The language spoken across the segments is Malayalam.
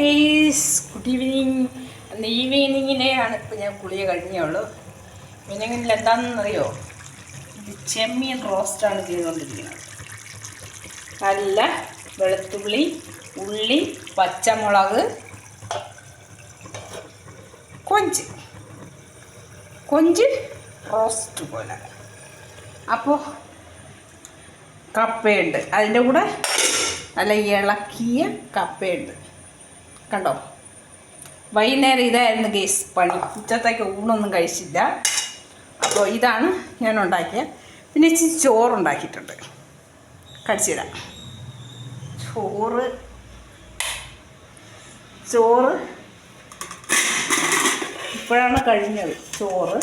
ഗെയ്സ് ഗുഡ് ഈവനിങ് അന്ന് ഈവനിങ്ങിനെയാണ് ഇപ്പോൾ ഞാൻ കുളിയെ കഴിഞ്ഞുള്ളൂ ഈവനിങ്ങിൽ എന്താണെന്നറിയോ? ഇത് ചെമ്മീൻ റോസ്റ്റാണ് ചെയ്തുകൊണ്ടിരിക്കുന്നത്. നല്ല വെളുത്തുള്ളി ഉള്ളി പച്ചമുളക് കൊഞ്ച്. കൊഞ്ച് റോസ്റ്റ് പോലെ. അപ്പോൾ കപ്പയുണ്ട്. അതിന്റെ കൂടെ നല്ല ഇളക്കിയ കപ്പയുണ്ട്. കണ്ടോ? വൈകുന്നേരം ഇതായിരുന്നു ഗേസ് പണി. ഉച്ചത്തേക്ക് ഊണൊന്നും കഴിച്ചില്ല. അപ്പോൾ ഇതാണ് ഞാൻ ഉണ്ടാക്കിയ. പിന്നെ ഇച്ചിരി ചോറുണ്ടാക്കിയിട്ടുണ്ട്. കടിച്ചിടാം ചോറ്. ചോറ്. ഇപ്പോഴാണ് കഴിഞ്ഞത് ചോറ്.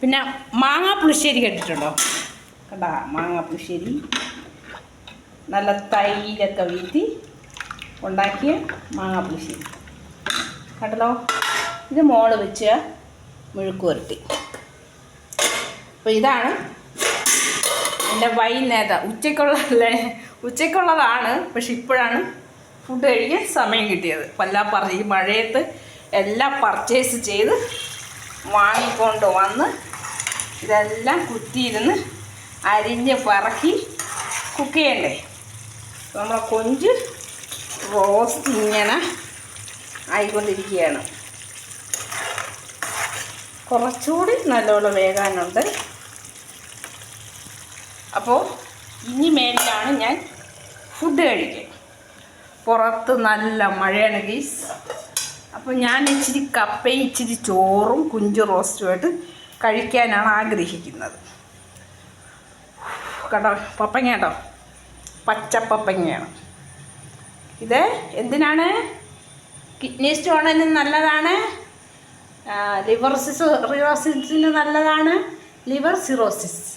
പിന്നെ മാങ്ങാ പുളിശ്ശേരി കേട്ടിട്ടുണ്ടോ? കണ്ട മാങ്ങാ പുളിശ്ശേരി. നല്ല തൈരൊക്കെ വീട്ടി ഉണ്ടാക്കിയ മാങ്ങാപ്പുളിശ്ശി കേട്ടല്ലോ ഇത് മോൾ വെച്ച് മുഴുക്ക് അപ്പോൾ ഇതാണ് എന്റെ വൈകുന്നേരം ഉച്ചയ്ക്കുള്ളതല്ലേ? ഉച്ചയ്ക്കുള്ളതാണ് പക്ഷെ ഇപ്പോഴാണ് ഫുഡ് കഴിക്കാൻ സമയം കിട്ടിയത്. എല്ലാം പറഞ്ഞ് ഈ മഴയത്ത് എല്ലാം പർച്ചേസ് ചെയ്ത് വാങ്ങിക്കൊണ്ട് വന്ന് ഇതെല്ലാം കുത്തിയിരുന്ന് അരിഞ്ഞ് പറക്കി കുക്ക് ചെയ്യണ്ടേ? നമ്മളെ കൊഞ്ച് റോസ്റ്റ് ഇങ്ങനെ ആയിക്കൊണ്ടിരിക്കുകയാണ്. കുറച്ചുകൂടി നല്ലോണം വേകാനുണ്ട്. അപ്പോൾ ഇനി മേലിലാണ് ഞാൻ ഫുഡ് കഴിക്കുക പുറത്ത് നല്ല മഴയാണ് ഗീസ് അപ്പോൾ ഞാൻ ഇച്ചിരി കപ്പയും ഇച്ചിരി ചോറും കുഞ്ചു റോസ്റ്റുമായിട്ട് കഴിക്കാനാണ് ആഗ്രഹിക്കുന്നത്. കേട്ടോ പപ്പങ്ങ കേട്ടോ പച്ച പപ്പങ്ങയാണ്. ഇത് എന്തിനാണ്? കിഡ്നി സ്റ്റോണിന് നല്ലതാണ്. ലിവർ സിറോസിസിന് നല്ലതാണ്. ലിവർ സിറോസിസ്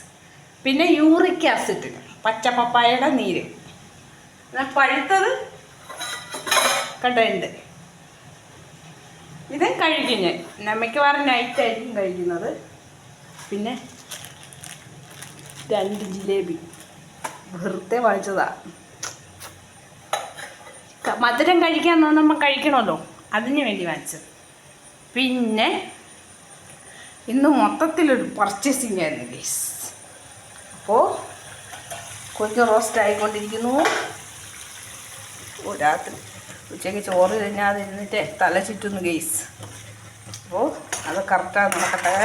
പിന്നെ യൂറിക് ആസിഡിന് പച്ച പപ്പായയുടെ നീര്. എന്നാൽ പഴുത്തത്. കണ്ടുണ്ട് ഇത് കഴിക്കും ഞാൻ. പിന്നെ മിക്കവാറും നൈറ്റായിരിക്കും കഴിക്കുന്നത്. പിന്നെ രണ്ട് ജിലേബി. വെറുതെ വാങ്ങിച്ചതാ. ക- മധുരം കഴിക്കാൻ തോന്നുമ്പോൾ കഴിക്കണമല്ലോ. അതിന് വേണ്ടി വാങ്ങിച്ചത്. പിന്നെ ഇന്ന് മൊത്തത്തിലൊരു പർച്ചേസിങ് ആയിരുന്നു ഗേസ് അപ്പോൾ കൊഞ്ച് റോസ്റ്റ് ആയിക്കൊണ്ടിരിക്കുന്നു. രാത്രി ഉച്ചയ്ക്ക് ചോറ് ഇരുന്നിട്ട് തല ചുറ്റുന്നു ഗേസ് അപ്പോൾ അത് കറക്റ്റാണ് നോക്കട്ടെ.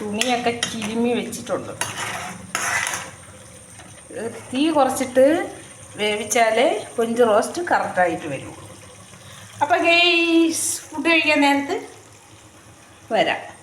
തുണിയൊക്കെ ചിരുമി വെച്ചിട്ടുണ്ട്. തീ കുറച്ചിട്ട് വേവിച്ചാലേ കൊഞ്ച് റോസ്റ്റ് കറക്റ്റായിട്ട് വരും. അപ്പോൾ ഗെയ്സ് ഫുഡ് കഴിക്കാൻ നേരത്ത് വരാം.